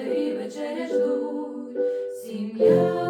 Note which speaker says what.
Speaker 1: матері вечеря ждуть. Сім'я,